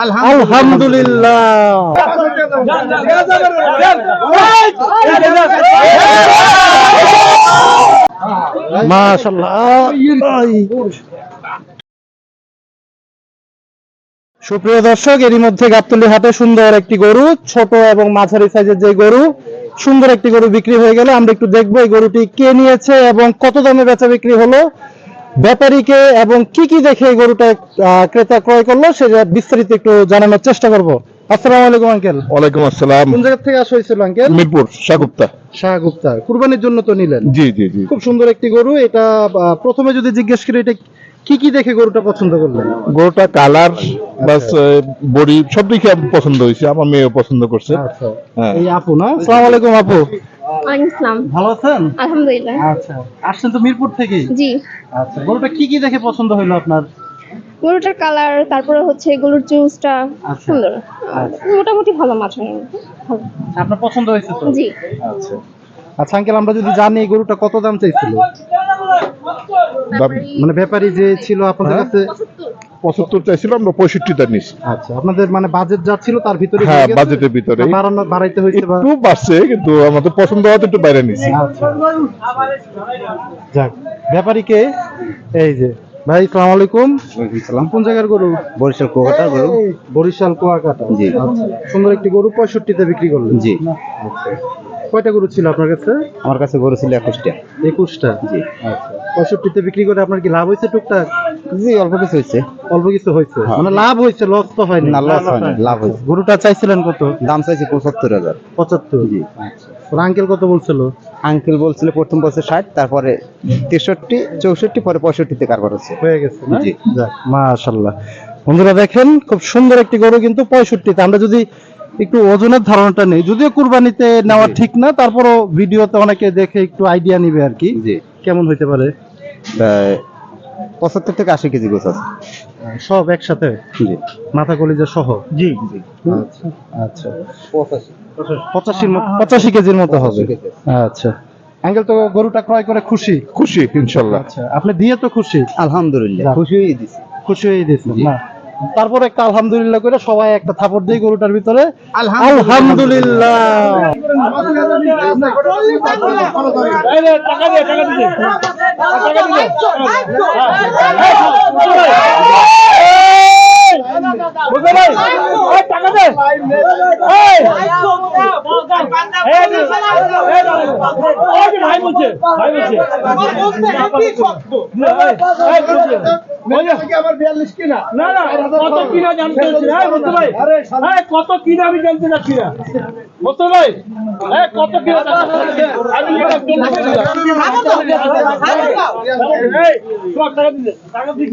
আলহামদুলিল্লাহ। সুপ্রিয় দর্শক, এরই মধ্যে গাবতলি হাটে সুন্দর একটি গরু, ছোট এবং মাঝারি সাইজের যে গরু, সুন্দর একটি গরু বিক্রি হয়ে গেলে আমরা একটু দেখব এই গরুটি কে নিয়েছে এবং কত দামে বেচা বিক্রি হলো। ব্যাপারীকে এবং কি কি দেখে এই গরুটা ক্রেতা ক্রয় করল সেটা বিস্তারিত একটু জানানোর চেষ্টা করব। আসসালামু আলাইকুম আঙ্কেল। ওয়ালাইকুম আসসালাম। কোন জায়গা থেকে আসা হয়েছিল আঙ্কেল? মিরপুর শাহগুপ্তা। কুরবানির জন্য তো নিলেন। জি জি জি। খুব সুন্দর একটি গরু। এটা প্রথমে যদি জিজ্ঞেস করি এটা কি কি দেখে গরুটা পছন্দ করলেন? গরুটা কালার প্লাস বডি সব আমার পছন্দ হয়েছে। আমার মেয়েও পছন্দ করছে। আচ্ছা। হ্যাঁ। এই আপু না? আসসালামু আলাইকুম আপু। ভালো আছেন? আলহামদুলিল্লাহ। আচ্ছা আসছেন তো মিরপুর থেকে জি। আচ্ছা গরুটা কি কি দেখে পছন্দ হলো আপনার? গরুটার কালার তারপরে হচ্ছে গরুর জুসটা আচ্ছা। সুন্দর। মোটামুটি ভালো ভালো। আপনার পছন্দ হয়েছে তো? জি। আচ্ছা। আচ্ছা আঙ্কেল আমরা যদি জানি এই গরুটা কত দাম চাইছিল? মানে ব্যাপারী যে ছিল আপনাদের হ্যাঁ। কাছে পঁচাত্তর চাইছিল আমরা পঁয়ষট্টিটা নিছি আচ্ছা আপনাদের মানে বাজেট যা ছিল তার ভিতরে হ্যাঁ বাজেটের ভিতরে বাড়ানো বাড়াইতে হয়েছে একটু বাড়ছে কিন্তু আমাদের পছন্দ হওয়াতে একটু বাইরে নিছি আচ্ছা। যাক ব্যাপারীকে এই যে ভাই সালাম আলাইকুম। সালাম। কোন জায়গার গরু? বরিশাল কুয়াকাটা গরু। বরিশাল কুয়াকাটা। জি। আচ্ছা সুন্দর একটি গরু পঁয়ষট্টিতে বিক্রি করলেন। জি। কয়টা গরু ছিল আপনার কাছে? আমার কাছে গরু ছিল একুশটা। একুশটা? জি। আচ্ছা। পঁয়ষট্টিতে বিক্রি করে আপনার কি লাভ হয়েছে টুকটাক? জি অল্প কিছু হয়েছে। অল্প কিছু হয়েছে? হ্যাঁ। মানে লাভ হয়েছে লস তো হয়নি। না, loss হয়নি, লাভ হয়েছে। গরুটা চাইছিলেন কত? দাম চাইছে পঁচাত্তর হাজার। পঁচাত্তর? জি। আঙ্কেল কত বলছিল? আঙ্কেল বলছিল প্রথম বছর ষাট তারপরে তেষট্টি চৌষট্টি পরে পঁয়ষট্টিতে কারবার হচ্ছে। হয়ে গেছে জি। মাশাল্লাহ বন্ধুরা দেখেন খুব সুন্দর একটি গরু কিন্তু পঁয়ষট্টিতে। আমরা যদি একটু ওজনের ধারণাটা নেই। যদিও কুরবানিতে নেওয়া ঠিক না তারপরও ভিডিওতে অনেকে দেখে একটু আইডিয়া নিবে আর কি। জি। কেমন হইতে পারে? পঁচাত্তর থেকে আশি কেজি গোছ আছে। সব একসাথে? জি। মাথা কলিজা সহ? জি জি। আচ্ছা। আচ্ছা। পঁচাশির মতো পঁচাশি কেজির মতো হবে। আচ্ছা। আঙ্কেল তো গরুটা ক্রয় করে খুশি। খুশি ইনশাল্লাহ। আচ্ছা। আপনি দিয়ে তো খুশি? আলহামদুলিল্লাহ। খুশি হয়ে দিছি। খুশি হয়ে দিয়েছেন না? তারপর একটা আলহামদুলিল্লাহ করে সবাই একটা থাপড় দিয়ে গরুটার ভিতরে আলহামদুলিল্লাহ না না কত কিনা জানতে হ্যাঁ বুঝতে ভাই। হ্যাঁ কত কিনা আমি জানতে চাচ্ছি না। বুঝতে ভাই হ্যাঁ কত কিনা বলতে টাকা দিলে, টাকা দিলে।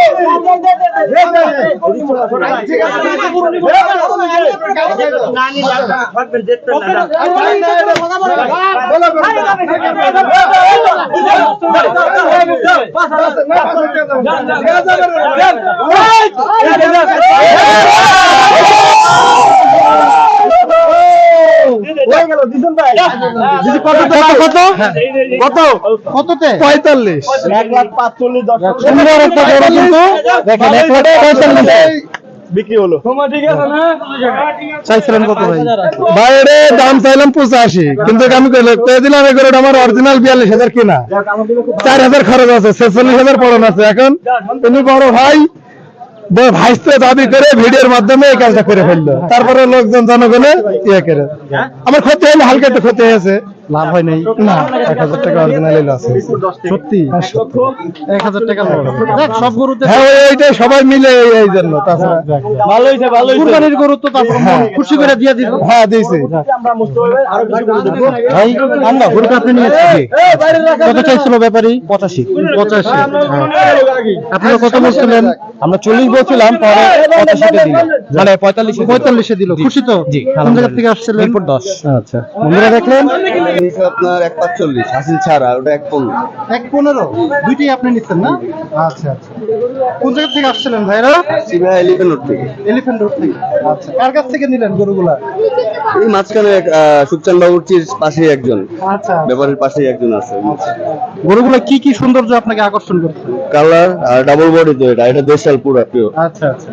কত কত কত কততে পঁয়তাল্লিশ এক লাখ পাঁচচল্লিশ সুন্দর একটা গরু কিন্তু দেখেন এক লাখ পঁয়তাল্লিশ বিক্রি হলো তোমার ঠিক আছে না চাইছিলেন কত ভাই ভাই রে দাম চাইলাম পঁচাশি কিন্তু আমি দিলাম আমার অরিজিনাল বিয়াল্লিশ হাজার কিনা চার হাজার খরচ আছে, ছেচল্লিশ হাজার পড়ন আছে এখন। তুমি বড় ভাই ভাইস্তে দাবি করে ভিডিওর মাধ্যমে এই কাজটা করে ফেলল। তারপরে লোকজন জনগণে ইয়ে করে। আমার ক্ষতি হলো হালকা একটা ক্ষতি হয়েছে। লাভ হয় নাই। না এক হাজার টাকা অরিজিনাল হয়েছে সত্যি? এক হাজার টাকা লস দেখ সব গরুতে হ্যাঁ ওইটাই সবাই মিলে এই- জন্য। তাছাড়া ভালো হয়েছে ভালো হয়েছে। কুরবানির গরু তো তারপর খুশি করে দিয়ে দিল হ্যাঁ দিয়েছে। ভাই আমরা আপনি নিয়েছেন কত চাইছিল ব্যাপারী? পঁচাশি। পঁচাশি। আপনারা কত বলছিলেন? আমরা চল্লিশ বলছিলাম পরে পঁচাশিতে দিল। মানে পঁয়তাল্লিশ পঁয়তাল্লিশে দিল। খুশি তো? জি কোন জায়গা থেকে আসছিলেন? মিরপুর দশ। আচ্ছা। বন্ধুরা দেখলেন? আপনার এক পাঁচচল্লিশ হাসিল ছাড়া ওটা এক পনেরো। এক পনেরো? দুইটাই আপনি নিচ্ছেন না? আচ্ছা আচ্ছা। কোন জায়গা থেকে আসছিলেন ভাইরা? সিভা এলিফেন্ট রোড থেকে। এলিফ্যান্ট রোড থেকে। আচ্ছা কার কাছ থেকে নিলেন গরুগুলা? এই মাঝখানে সুকচান বাবুর্চির পাশেই একজন। আচ্ছা ব্যাপারের পাশেই একজন আছে। গরুগুলা কি কি সৌন্দর্য আপনাকে আকর্ষণ করছে? কালার আর ডাবল বডি তো এটা এটা দেশাল পুরো আচ্ছা আচ্ছা।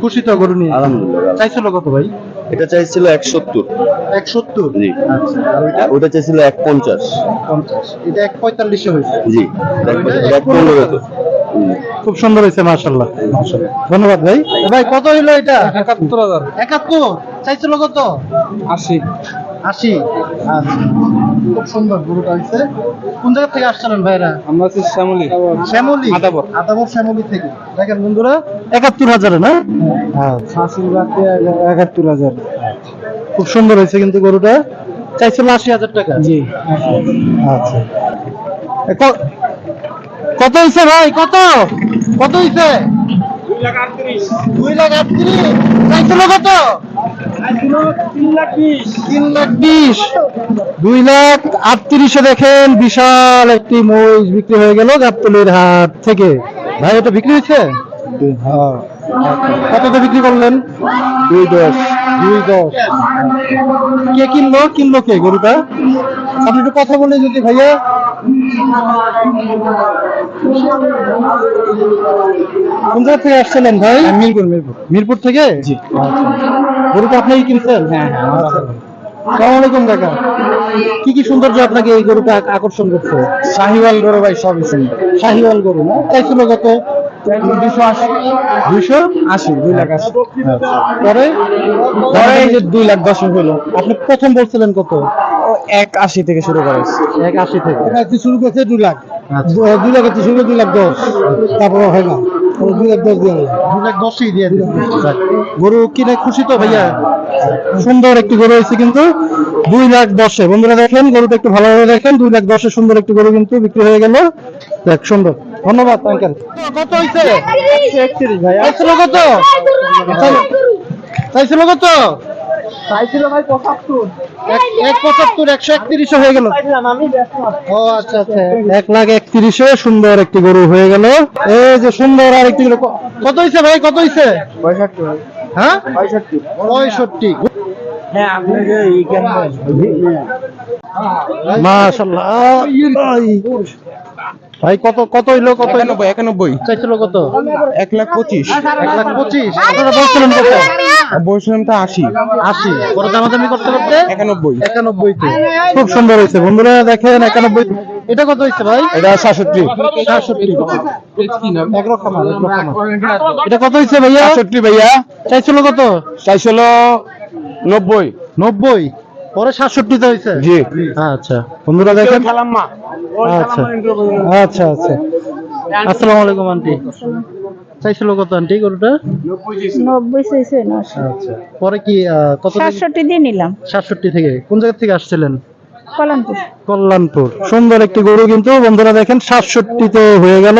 খুশি তো গরু নিয়ে। আলহামদুলিল্লাহ। চাইছিল কত ভাই? এটা চাইছিল এক সত্তর এক সত্তর জি আচ্ছা ওটা চাইছিল এক পঞ্চাশ পঞ্চাশ এটা এক পঁয়তাল্লিশে হয়েছে। জি এক- এক পনেরো তো খুব সুন্দর হয়েছে মার্শাল্লাহ ধন্যবাদ ভাই ভাই কত হইল এটা? একাত্তর হাজার। একাত্তর? চাইছিল কত? আশি। আশি। আচ্ছা। খুব সুন্দর গরুটা হয়েছে কোন জায়গা থেকে আসছিলেন ভাইরা? আমরা হচ্ছে শ্যামলি। শ্যামলি? আদাবর। আদাবর শ্যামলি থেকে। দেখেন বন্ধুরা একাত্তর হাজারে না? আচ্ছা। একাত্তর হাজার। খুব সুন্দর হয়েছে কিন্তু গরুটা। চাইছিল আশি হাজার টাকা। জি। আচ্ছা। কত হয়েছে ভাই? কত? কত হয়েছে দুই লাখ আটত্রিশ। চাইছিল কত? তিন লাখ বিশ। দুই লাখ আটত্রিশে দেখেন বিশাল একটি মহিষ বিক্রি হয়ে গেল গাবতলির হাট থেকে। ভাই এটা বিক্রি হয়েছে হ্যাঁ। কততে বিক্রি করলেন? দুই দশ। দুই দশ। কে কিনলো? কিনলো কে গরুটা? আপনি একটু কথা বলে যদি ভাইয়া। কোন জায়গা থেকে আসছিলেন ভাই? মিরপুর মিরপুর। মিরপুর থেকে? জি। কিনছেন? হ্যাঁ হ্যাঁ কাকা। কি কি সৌন্দর্য আপনাকে এই গরুটা আকর্ষণ করছে? শাহিওয়াল গরু ভাই সবই সুন্দর। শাহিওয়াল গরু না? চাইছিল কত? দুশো আশি। দুশো আশি? দুই লাখ আশি। পরে? পরে এই যে দুই লাখ দশ হলো। আপনি প্রথম বলছিলেন কত? এক আশি থেকে শুরু করে। এক আশি থেকে। শুরু করছে দুই লাখ। দুই লাখ শুরু দুই লাখ দশ। তারপর হয় না দশই দিয়ে গরু কিনে খুশি তো ভাইয়া? সুন্দর একটি গরু হয়েছে কিন্তু দুই লাখ দশে। বন্ধুরা দেখেন গরুটা একটু ভালোভাবে দেখেন। দুই লাখ দশে সুন্দর একটি গরু কিন্তু বিক্রি হয়ে গেল। দেখ সুন্দর। ধন্যবাদ আঙ্কেল। কত হয়েছে চাইছিল কত? চাইছিল কত? এক- এক পঁচাত্তর একশো একত্রিশে হয়ে গেল। ও আচ্ছা আচ্ছা। এক লাখ একত্রিশে সুন্দর একটি গরু হয়ে গেল। এই যে সুন্দর আর একটি গরু। কত হয়েছে ভাই? কত হয়েছে হ্যাঁ? পঁয়ষট্টি। মাশাল্লাহ ভাই কত কত হইল কত? হইল একানব্বই। চাইছিল কত? এক লাখ পঁচিশ। এক লাখ পঁচিশ। আপনারা বলছিলেন কত? বলছিলাম তো আশি। আশি। পরে দামাদামি করতে করতে? একানব্বই। একানব্বই খুব সুন্দর হয়েছে। বন্ধুরা দেখেন একানব্বই। এটা কত হয়েছে ভাই? এটা সাতষট্টি। সাতষট্টি। এটা কত হয়েছে ভাইয়া? সাতষট্টি ভাইয়া। চাইছিল কত? চাইছিল নব্বই। নব্বই। পরে সাতষট্টিতে হয়েছে? জি। আচ্ছা। বন্ধুরা দেখেন। আচ্ছা। আচ্ছা আচ্ছা। আসসালামু আলাইকুম আন্টি। চাইছিল কত আন্টি গরুটা? নব্বই চাইছে আচ্ছা। পরে কি কত সাতষট্টি দিয়ে নিলাম। সাতষট্টি থেকে। কোন জায়গা থেকে আসছিলেন? কলামপুর কল্যাণপুর। সুন্দর একটি গরু কিন্তু বন্ধুরা দেখেন সাতষট্টিতে হয়ে গেল।